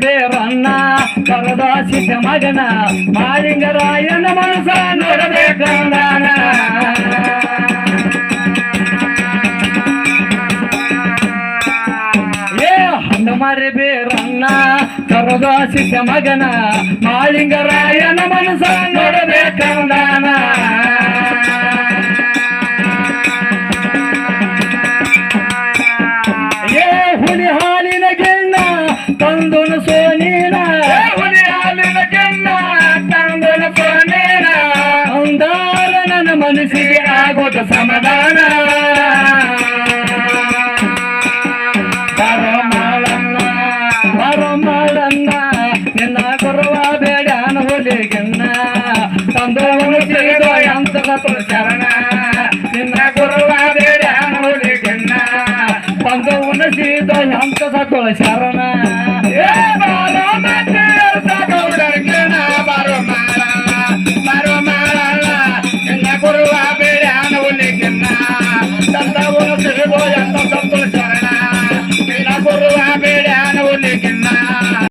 ಬೇರನ್ನ ಕರದಾಸಿತ ಮಗನ ಮಾಲಿಂಗರಾಯನ ಮನಸ ನೋಡಬೇಕ ಏ ಹನುಮರಿ ಬೇರನ್ನ ಕರದಾಸಿತ ಮಗನ ಮಾಲಿಂಗರಾಯನ ಮನಸ ನೋಡಬೇಕಂದ ತಂದುನ ಸೋನೀನ ಹುಲಿ ಹಾಲಿನ ಗೆಣ್ಣ ತಂದುನ ಸೋನೀನ ಅಂದಾರ ನನ್ನ ಮನಸ್ಸಿಗೆ ಆಗೋದ ಸಮಾಧಾನ ಬರೋ ಮಾಳನ್ನ ಬರೋ ಮಾಳನ್ನ ನಿನ್ನ ಗುರುವ ಬೇಡ ಹುಲಿಗೆನ್ನ ತಂದವನು ಸಿಗೋ ಅಂತದ ಶರಣ ನಿನ್ನ ಗುರುವ ಬೇಡ ಹುಲಿಗೆನ್ನ ತಂದವನು ಸಿಗೋ ಅಂತದ ಶರಣ Yeah!